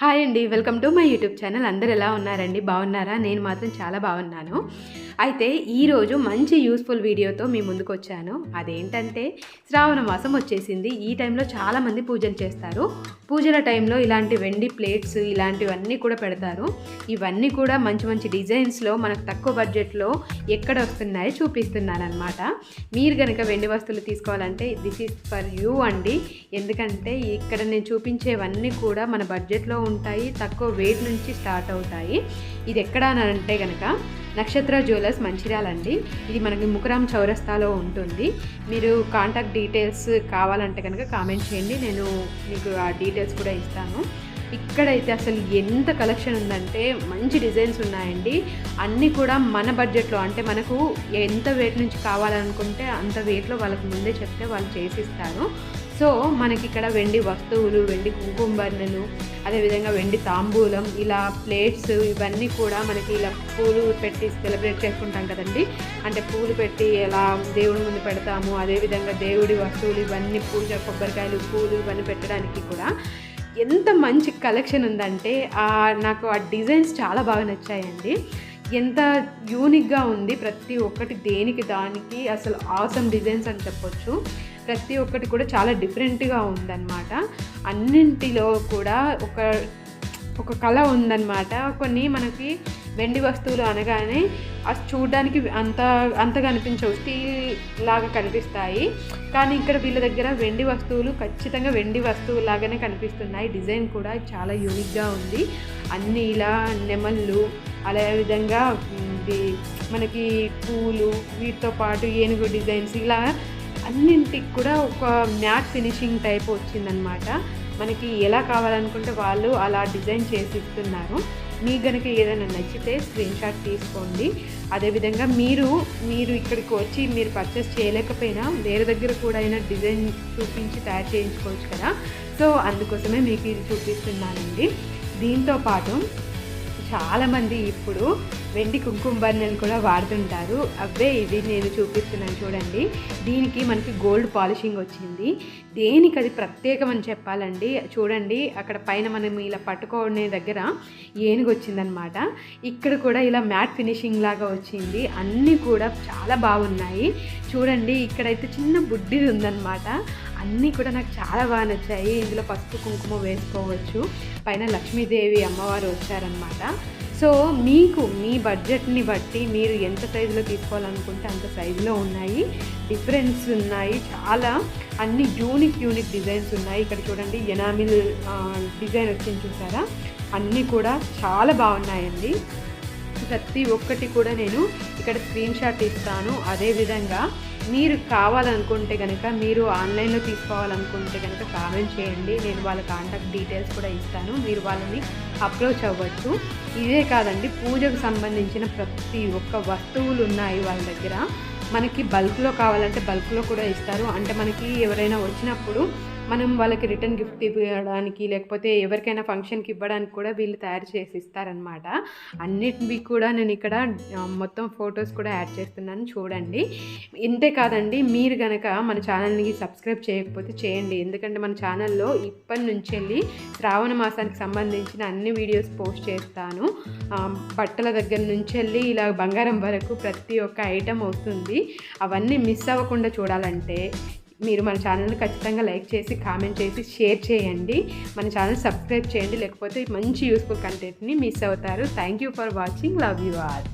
Hi అండి welcome to my YouTube channel. అందరు ఎలా ఉన్నారండి? బాగున్నారా? నేను మాత్రం చాలా బాగున్నాను. అయితే ఈరోజు మంచి యూస్ఫుల్ వీడియోతో మీ ముందుకు వచ్చాను అదేంటంటే శ్రావణ మాసం వచ్చేసింది. ఈ టైంలో చాలామంది పూజలు చేస్తారు. పూజల టైంలో ఇలాంటి వెండి ప్లేట్స్ ఇలాంటివన్నీ కూడా పెడతారు. ఇవన్నీ కూడా మంచి మంచి డిజైన్స్లో మనకు తక్కువ బడ్జెట్లో ఎక్కడ వస్తున్నాయో చూపిస్తున్నాను అనమాట మీరు కనుక వెండి వస్తువులు తీసుకోవాలంటే దిస్ ఈజ్ ఫర్ యూ అండి. ఎందుకంటే ఇక్కడ నేను చూపించేవన్నీ కూడా మన బడ్జెట్లో ఉంటాయి తక్కువ వెయిట్ నుంచి స్టార్ట్ అవుతాయి. ఇది ఎక్కడ అని అంటే కనుక నక్షత్ర జ్యువెలర్స్ మంచిర్యాల అండి ఇది మనకి ముకురాం చౌరస్తాలో ఉంటుంది. మీరు కాంటాక్ట్ డీటెయిల్స్ కావాలంటే కనుక కామెంట్ చేయండి. నేను మీకు ఆ డీటెయిల్స్ కూడా ఇస్తాను. ఇక్కడైతే అసలు ఎంత కలెక్షన్ ఉందంటే మంచి డిజైన్స్ ఉన్నాయండి. అన్నీ కూడా మన బడ్జెట్లో అంటే మనకు ఎంత వెయిట్ నుంచి కావాలనుకుంటే అంత వెయిట్లో వాళ్ళకి ముందే చెప్తే వాళ్ళు చేసిస్తారు. సో మనకి ఇక్కడ వెండి వస్తువులు వెండి కుంకుమ అదేవిధంగా వెండి తాంబూలం ఇలా ప్లేట్స్ ఇవన్నీ కూడా మనకి ఇలా పూలు పెట్టి సెలబ్రేట్ చేసుకుంటాం కదండి. అంటే పూలు పెట్టి ఎలా దేవుడి ముందు పెడతాము అదేవిధంగా దేవుడి వస్తువులు ఇవన్నీ పూజ కొబ్బరికాయలు పూలు ఇవన్నీ పెట్టడానికి కూడా ఎంత మంచి కలెక్షన్ ఉందంటే నాకు ఆ డిజైన్స్ చాలా బాగా నచ్చాయండి. ఎంత యూనిక్గా ఉంది ప్రతి ఒక్కటి దేనికి దానికి అసలు ఆసమ్ డిజైన్స్ అని చెప్పొచ్చు. ప్రతి ఒక్కటి కూడా చాలా డిఫరెంట్గా ఉందన్నమాట. అన్నింటిలో కూడా ఒక ఒక కళ ఉందన్నమాట. కొన్ని మనకి వెండి వస్తువులు అనగానే అది చూడడానికి అంత అంతగా అనిపించవు. స్టీల్ లాగా కనిపిస్తాయి. కానీ ఇక్కడ వీళ్ళ దగ్గర వెండి వస్తువులు ఖచ్చితంగా వెండి వస్తువు లాగానే కనిపిస్తున్నాయి. డిజైన్ కూడా చాలా యూనిక్గా ఉంది. అన్నీ ఇలా నెమళ్ళు అదే విధంగా మనకి పూలు వీటితో పాటు ఏనుగు డిజైన్స్ ఇలా అన్నింటికి కూడా ఒక మ్యాట్ ఫినిషింగ్ టైప్ వచ్చిందనమాట మనకి ఎలా కావాలనుకుంటే వాళ్ళు అలా డిజైన్ చేసి ఇస్తున్నారు. మీకు కనుక ఏదైనా నచ్చితే స్క్రీన్షాట్ తీసుకోండి. అదేవిధంగా మీరు మీరు ఇక్కడికి వచ్చి మీరు పర్చేస్ చేయలేకపోయినా వేరే దగ్గర కూడా అయినా డిజైన్ చూపించి తయారు చేయించుకోవచ్చు కదా. సో అందుకోసమే మీకు ఇది చూపిస్తున్నానండి. దీంతో పాటు చాలామంది ఇప్పుడు వెండి కుంకుమ బర్ణలు కూడా వాడుతుంటారు. అవే ఇది నేను చూపిస్తున్నాను చూడండి. దీనికి మనకి గోల్డ్ పాలిషింగ్ వచ్చింది. దేనికి అది ప్రత్యేకం అని చెప్పాలండి? చూడండి అక్కడ పైన మనం ఇలా పట్టుకోనే దగ్గర ఏనుగు వచ్చిందనమాట. ఇక్కడ కూడా ఇలా మ్యాట్ ఫినిషింగ్ లాగా వచ్చింది. అన్నీ కూడా చాలా బాగున్నాయి. చూడండి ఇక్కడైతే చిన్న బుడ్డిది ఉందన్నమాట అన్నీ కూడా నాకు చాలా బాగా నచ్చాయి. ఇందులో పసుపు కుంకుమ వేసుకోవచ్చు. పైన లక్ష్మీదేవి అమ్మవారు వచ్చారనమాట సో మీకు మీ బడ్జెట్ని బట్టి మీరు ఎంత సైజులో తీసుకోవాలనుకుంటే అంత సైజులో ఉన్నాయి. డిఫరెన్స్ ఉన్నాయి చాలా. అన్ని యూనిక్ యూనిక్ డిజైన్స్ ఉన్నాయి. ఇక్కడ చూడండి ఎనామిల్ డిజైన్ వచ్చింది చూసారా? అన్నీ కూడా చాలా బాగున్నాయండి. ప్రతి ఒక్కటి కూడా నేను ఇక్కడ స్క్రీన్ షాట్ ఇస్తాను. అదేవిధంగా మీరు కావాలనుకుంటే కనుక మీరు ఆన్లైన్లో తీసుకోవాలనుకుంటే కనుక కామెంట్ చేయండి. నేను వాళ్ళ కాంటాక్ట్ డీటెయిల్స్ కూడా ఇస్తాను. మీరు వాళ్ళని అప్రోచ్ అవ్వచ్చు. ఇదే కాదండి పూజకు సంబంధించిన ప్రతి ఒక్క వస్తువులు ఉన్నాయి వాళ్ళ దగ్గర. మనకి బల్క్లో కావాలంటే బల్క్లో కూడా ఇస్తారు. అంటే మనకి ఎవరైనా వచ్చినప్పుడు మనం వాళ్ళకి రిటర్న్ గిఫ్ట్ ఇవ్వడానికి లేకపోతే ఎవరికైనా ఫంక్షన్కి ఇవ్వడానికి కూడా వీళ్ళు తయారు చేసి ఇస్తారనమాట అన్నిటివి కూడా నేను ఇక్కడ మొత్తం ఫొటోస్ కూడా యాడ్ చేస్తున్నాను. చూడండి. ఇంతే కాదండి మీరు కనుక మన ఛానల్ని సబ్స్క్రైబ్ చేయకపోతే చేయండి. ఎందుకంటే మన ఛానల్లో ఇప్పటి నుంచి వెళ్ళి శ్రావణ మాసానికి సంబంధించిన అన్ని వీడియోస్ పోస్ట్ చేస్తాను. బట్టల దగ్గర నుంచి వెళ్ళి ఇలా బంగారం వరకు ప్రతి ఒక్క ఐటెం వస్తుంది. అవన్నీ మిస్ అవ్వకుండా చూడాలంటే మీరు మన ఛానల్ని ఖచ్చితంగా లైక్ చేసి కామెంట్ చేసి షేర్ చేయండి. మన ఛానల్ సబ్స్క్రైబ్ చేయండి. లేకపోతే మంచి యూస్ఫుల్ కంటెంట్ని మిస్ అవుతారు. Thank you for watching love you all